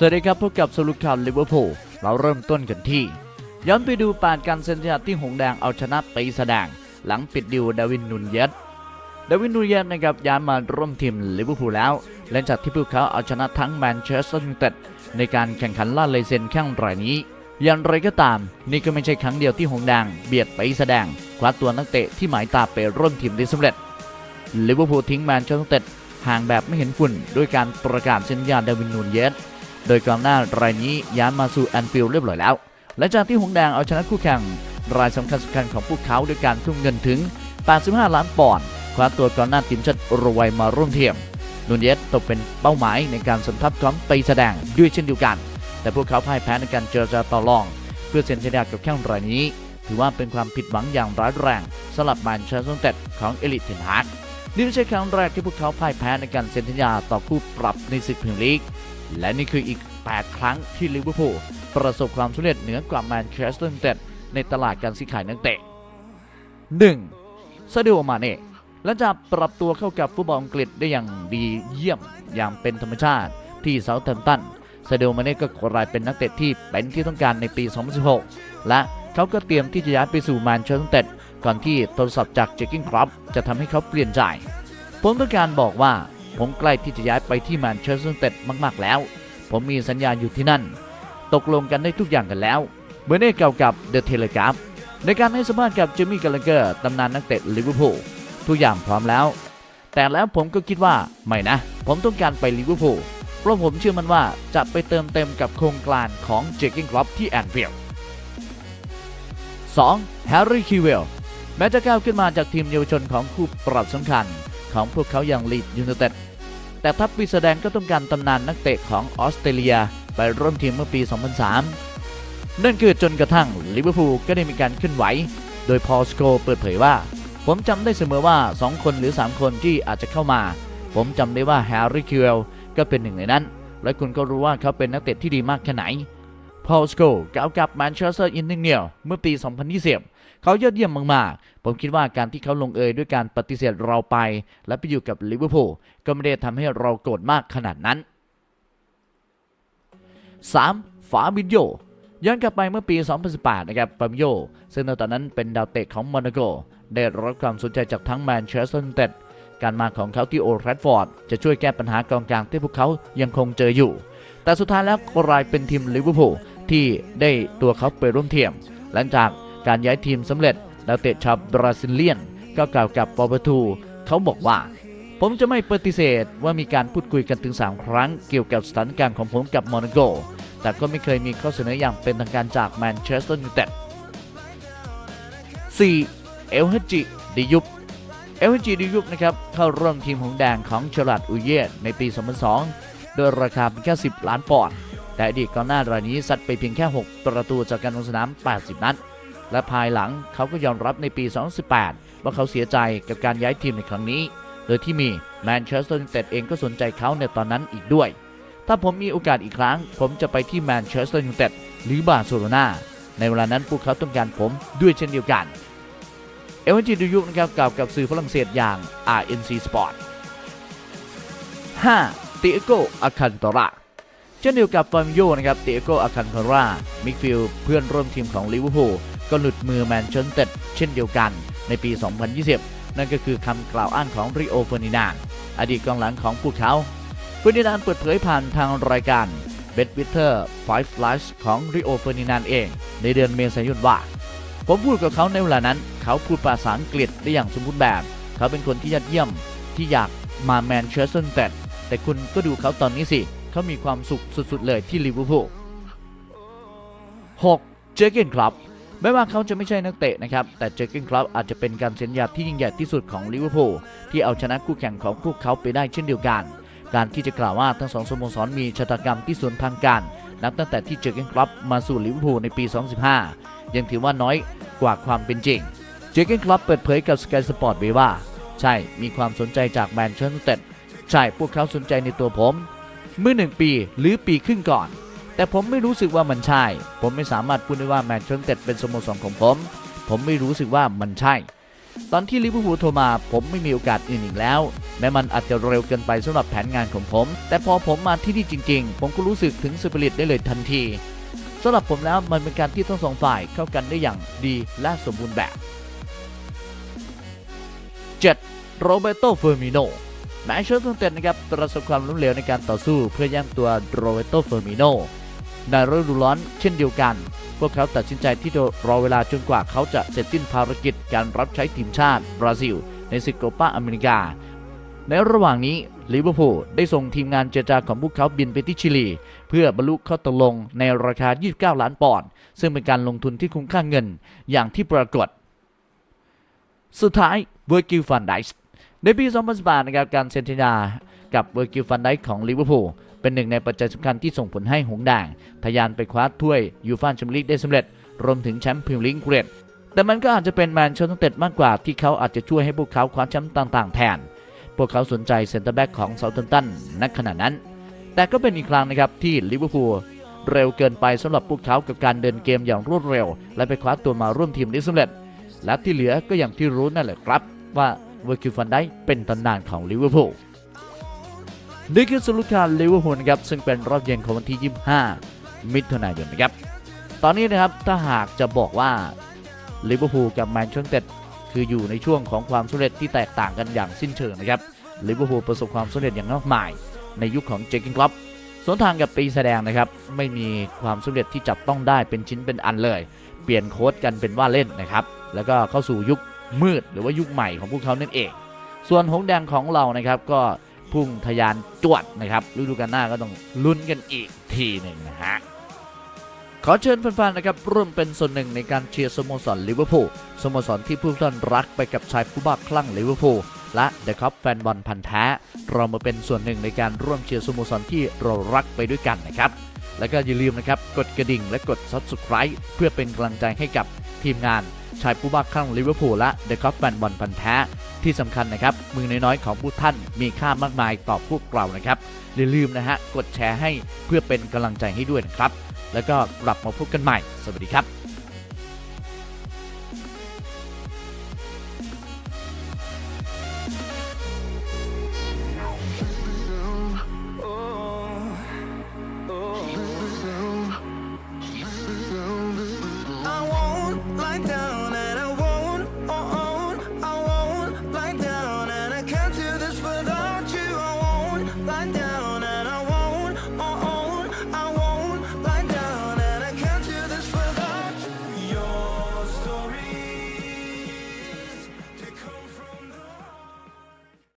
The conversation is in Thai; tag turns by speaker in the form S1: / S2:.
S1: สวัสดีครับพบกับสรุปข่าวลิเวอร์พูลเราเริ่มต้นกันที่ ย้อนไปดูปานการเซ็นสัญญาที่หงแดงเอาชนะไปแสดงหลังปิดดิวดาวินนูนเยสดาวินนูนเยสนะครับย้ายมาร่วมทีมลิเวอร์พูลแล้วหลังจากที่พวกเขาเอาชนะทั้งแมนเชสเตอร์ยูไนเต็ดในการแข่งขันล่าเลายเซนแข่งรายนี้ อย่างไรก็ตาม นี่ก็ไม่ใช่ครั้งเดียวที่หงแดงเบียดไปแสดงคว้าตัวนักเตะที่หมายตาไปร่วมทีมได้สำเร็จลิเวอร์พูลทิ้งแมนเชสเตอร์ยูไนเต็ดห่างแบบไม่เห็นฝุ่นด้วยการประกาศเซ็นสัญญาดาวินนูนเยส โดยกองหน้ารายนี้ย้ายมาสู่แอนฟิลด์เรียบร้อยแล้วและจากที่หงแดงเอาชนะคู่แข่ง รายสำคัญสำคัญของพวกเขาด้วยการทุ่มเงินถึง 85 ล้านปอนด์คว้าตัวกองหน้าทีมชาติอุรุกวัยมาร่วมทีมนูนเยสตกเป็นเป้าหมายในการสมทับของไปแสดงด้วยเช่นเดียวกัน แต่พวกเขาพ่ายแพ้ในการเจรจาต่อรอง เพื่อเซ็นสัญญากับแข้งรายนี้ ถือว่าเป็นความผิดหวังอย่างร้ายแรงสำหรับแมนเชสเตอร์ยูไนเต็ดของเอลิทเทนฮากนี่ไม่ใช่ครั้งแรกที่พวกเขาพ่ายแพ้ในการเซ็นสัญญาต่อคู่ปรับในศึกพรีเมียร์ลีก และนี่คืออีก 8 ครั้งที่ลิเวอร์พูลประสบความสำเร็จเหนือกว่าแมนเชสเตอร์ยูไนเต็ดในตลาดการซื้อขายนักเตะ 1. ซาดิโอมาเน่หลังจากปรับตัวเข้ากับฟุตบอลอังกฤษได้อย่างดีเยี่ยมอย่างเป็นธรรมชาติที่เซาท์แฮมป์ตันซาดิโอมาเน่ก็กลายเป็นนักเตะที่เป็นที่ต้องการในปี 2016 และเขาก็เตรียมที่จะย้ายไปสู่แมนเชสเตอร์ยูไนเต็ดก่อนที่โทรศัพท์จากเจคกิ้งครอปจะทำให้เขาเปลี่ยนใจ ผมต้องการบอกว่า ผมใกล้ที่จะย้ายไปที่แมนเชสเตอร์ยูไนเต็ดมาก ๆ แล้ว ผมมีสัญญาอยู่ที่นั่น ตกลงกันได้ทุกอย่างกันแล้วเบอร์เน่เก่ากับเดอะเทเลกราฟในการให้สัมภาษณ์กับเจมี่กาลเกอร์ตำนานนักเตะลิเวอร์พูลทุกอย่างพร้อมแล้ว แต่แล้วผมก็คิดว่าไม่นะ ผมต้องการไปลิเวอร์พูลเพราะผมเชื่อมันว่าจะไปเติมเต็มกับโครงการของเจคกิ้งครอปที่แอนฟิลด์ 2. แฮร์รี่คิวเวลแม้จะก้าวขึ้นมาจากทีมเยาวชนของคู่ปรับสำคัญ ของพวกเขาอย่างลีดยูไนเต็ด แต่ทัพปีแสดงก็ต้องการตำนานนักเตะของออสเตรเลียไปร่วมทีมเมื่อปี 2003 นั่นคือจนกระทั่งลิเวอร์พูลก็ได้มีการขึ้นไหว โดยพอลสโกเปิดเผยว่า ผมจำได้เสมอว่า 2 คนหรือ 3 คนที่อาจจะเข้ามา ผมจำได้ว่าแฮร์รี่คิวเอลก็เป็นหนึ่งในนั้น และคุณก็รู้ว่าเขาเป็นนักเตะที่ดีมากแค่ไหนพอลสโกกล่าวกับแมนเชสเตอร์อินเนียลเมื่อปี 2020 เขายอดเยี่ยมมากๆ ผมคิดว่าการที่เขาลงเอยด้วยการปฏิเสธเราไป และไปอยู่กับลิเวอร์พูลก็ไม่ได้ทำให้เราโกรธมากขนาดนั้น 3. ฟาบินโยย้อนกลับไปเมื่อปี 2018 นะครับฟาบินโยซึ่งในตอนนั้นเป็นดาวเตะของโมนาโก ได้รับความสนใจจากทั้งแมนเชสเตอร์ยูไนเต็ดการมาของเขาที่โอลแรฟฟอร์ดจะช่วยแก้ปัญหากองกลางที่พวกเขายังคงเจออยู่ แต่สุดท้ายแล้วกลายเป็นทีมลิเวอร์พูลที่ได้ตัวเขาไปร่วมเทียม หลังจาก การย้ายทีมสำเร็จดาวเตะชาวบราซิเลียนก็กล่าวกับปอปทูเขาบอกว่า ผมจะไม่ปฏิเสธว่ามีการพูดคุยกันถึง 3 ครั้งเกี่ยวกับสถานการณ์ของผมกับโมนาโก แต่ก็ไม่เคยมีข้อเสนออย่างเป็นทางการจากแมนเชสเตอร์ยูไนเต็ด 4. เอลเฮจิดิยุปเอลเฮจิดิยุปนะครับเข้าร่วมทีมหงแดงของเชลัดอุเยตในปี 2002 โดยราคาเพียงแค่ 10 ล้านปอนด์แต่อดีตกองหน้ารายนี้ซัดไปเพียงแค่ 6 ประตูจากการลงสนาม 80 นัด และภายหลังเขาก็ยอมรับในปี 2018 ว่าเขาเสียใจกับการย้ายทีมในครั้งนี้ โดยที่มีแมนเชสเตอร์ยูไนเต็ดเองก็สนใจเขาในตอนนั้นอีกด้วย ถ้าผมมีโอกาสอีกครั้ง ผมจะไปที่แมนเชสเตอร์ยูไนเต็ดหรือบาร์เซโลนาในเวลานั้นพวกเขาต้องการผมด้วยเช่นเดียวกัน เอเวนจิดูยุนะครับกล่าวกับสื่อฝรั่งเศสอย่าง RNC Sport 5. ติโกอาคันตราเช่นเดียวกับฟาร์มโยนะครับติโกอาคันตรามิกฟิลเพื่อนร่วมทีมของลิเวอร์พูล ก็หลุดมือแมนเชสเตอร์เช่นเดียวกันในปี 2020 นั่นก็คือคำกล่าวอ้างของริโอเฟอร์นินานอดีตกองหลังของพวกเขาเฟอร์นินานเปิดเผยผ่านทางรายการ b e t w i t t e r 5 Flash ของริโอเฟอร์นินานเอง ในเดือนเมษายนว่า ผมพูดกับเขาในเวลานั้น เขาพูดภาษาอังกฤษได้อย่างสมบูรณ์แบบ เขาเป็นคนที่ยอดเยี่ยมที่อยากมาแมนเชสเตอร์เต็ดแต่คุณก็ดูเขาตอนนี้สิ เขามีความสุขสุดๆเลยที่ลิเวอร์พูล 6. เจเกนครับ แม้ว่าเขาจะไม่ใช่นักเตะนะครับ แต่เจอร์เกนครับอาจจะเป็นการเซ็นสัญญาที่ยิ่งใหญ่ที่สุดของลิเวอร์พูลที่เอาชนะคู่แข่งของพวกเขาไปได้เช่นเดียวกัน การที่จะกล่าวว่าทั้งสองสโมสรมีชะตากรรมที่สวนทางกัน นับตั้งแต่ที่เจอร์เกนครับมาสู่ลิเวอร์พูลในปี 2015 ยังถือว่าน้อยกว่าความเป็นจริง เจอร์เกนครับเปิดเผยกับสกายสปอร์ตไว้ว่า ใช่ มีความสนใจจากแมนเชสเตอร์ใช่ พวกเขาสนใจในตัวผม เมื่อหนึ่งปีหรือปีครึ่งก่อน แต่ผมไม่รู้สึกว่ามันใช่ ผมไม่สามารถพูดได้ว่าแมนเชสเตอร์ยูไนเต็ดเป็นสโมสรของผม ผมไม่รู้สึกว่ามันใช่ ตอนที่ลิเวอร์พูลโทรมา ผมไม่มีโอกาสอื่นอีกแล้ว แม้มันอาจจะเร็วเกินไปสำหรับแผนงานของผม แต่พอผมมาที่นี่จริง ๆ ผมก็รู้สึกถึงสปิริตได้เลยทันทีสำหรับผมแล้วมันเป็นการที่ทั้งสองฝ่ายเข้ากันได้อย่างดีและสมบูรณ์แบบ 7. โรเบโตเฟอร์มิโนแมนเชสเตอร์ยูไนเต็ดนะครับประสบความล้มเหลวในการต่อสู้เพื่อแย่งตัวโรเบโตเฟอร์มิโน ในฤดูร้อนเช่นเดียวกัน พวกเขาตัดสินใจที่จะรอเวลาจนกว่าเขาจะเสร็จสิ้นภารกิจการรับใช้ทีมชาติบราซิล ในศึกโกปาอเมริกา ในระหว่างนี้ลิเวอร์พูลได้ส่งทีมงานเจรจาของพวกเขาบินไปที่ชิลี เพื่อบรรลุข้อตกลงในราคา 29 ล้านปอนด์ซึ่งเป็นการลงทุนที่คุ้มค่าเงินอย่างที่ปรากฏ สุดท้ายเวอร์กิลฟันไดส์ในปี 2018 นะครับการเซ็นสัญญากับเวอร์กิลฟันไดส์ของลิเวอร์พูล เป็นหนึ่งในปัจจัยสำคัญที่ส่งผลให้หงส์แดงทะยานไปคว้าถ้วยยูฟ่าแชมเปี้ยนลีกได้สำเร็จ รวมถึงแชมป์พรีเมียร์ลีกอังกฤษแต่มันก็อาจจะเป็นแมนเชสเตอร์ยูไนเต็ดมากกว่าที่เขาอาจจะช่วยให้พวกเขาคว้าแชมป์ต่างๆ แทน พวกเขาสนใจเซนเตอร์แบ็กของเซาท์แฮมป์ตันณขณะนั้น แต่ก็เป็นอีกครั้งนะครับที่ลิเวอร์พูลเร็วเกินไปสำหรับพวกเขากับการเดินเกมอย่างรวดเร็ว และไปคว้าตัวมาร่วมทีมได้สำเร็จ และที่เหลือก็อย่างที่รู้นั่นแหละครับว่าเวอร์คิวฟันได้เป็นตำนานของลิเวอร์พูล นี่คือสรุปการลิเวอร์พูลนะครับซึ่งเป็นรอบเย็นของวันที่ 25 มิถุนายนนะครับ ตอนนี้นะครับถ้าหากจะบอกว่าลิเวอร์พูลกับแมนเชสเตอร์คืออยู่ในช่วงของความสำเร็จที่แตกต่างกันอย่างสิ้นเชิงนะครับลิเวอร์พูลประสบความสำเร็จอย่างมากมาย ในยุคของเจคกินคลับสวนทางกับปีแสดงนะครับไม่มีความสำเร็จที่จับต้องได้เป็นชิ้นเป็นอันเลย เปลี่ยนโค้ดกันเป็นว่าเล่นนะครับแล้วก็เข้าสู่ยุคมืดหรือว่ายุคใหม่ของพวกเขานั่นเอง ส่วนหงส์แดงของเรานะครับก็ พุ่งทะยานจวดนะครับฤดูกาลหน้าก็ต้องลุ้นกันอีกทีหนึ่งนะฮะขอเชิญแฟนๆนะครับร่วมเป็นส่วนหนึ่งในการเชียร์สโมสรลิเวอร์พูลสโมสรที่ผู้ท่านรักไปกับชายผู้บ้าคลั่งลิเวอร์พูลและเดอะคัพแฟนบอลพันธ์แท้เรามาเป็นส่วนหนึ่งในการร่วมเชียร์สโมสรที่เรารักไปด้วยกันนะครับแล้วก็อย่าลืมนะครับกดกระดิ่งและกด subscribe เพื่อเป็นกำลังใจให้กับทีมงาน ชายผู้บ้าคลั่งลิเวอร์พูลและเดอะคอปแฟนบอลพันธ์แท้ที่สำคัญนะครับมือน้อยๆของผู้ท่านมีค่ามากมายต่อพวกเรานะครับอย่าลืมนะฮะกดแชร์ให้เพื่อเป็นกำลังใจให้ด้วยนะครับ แล้วก็กลับมาพบกันใหม่ สวัสดีครับ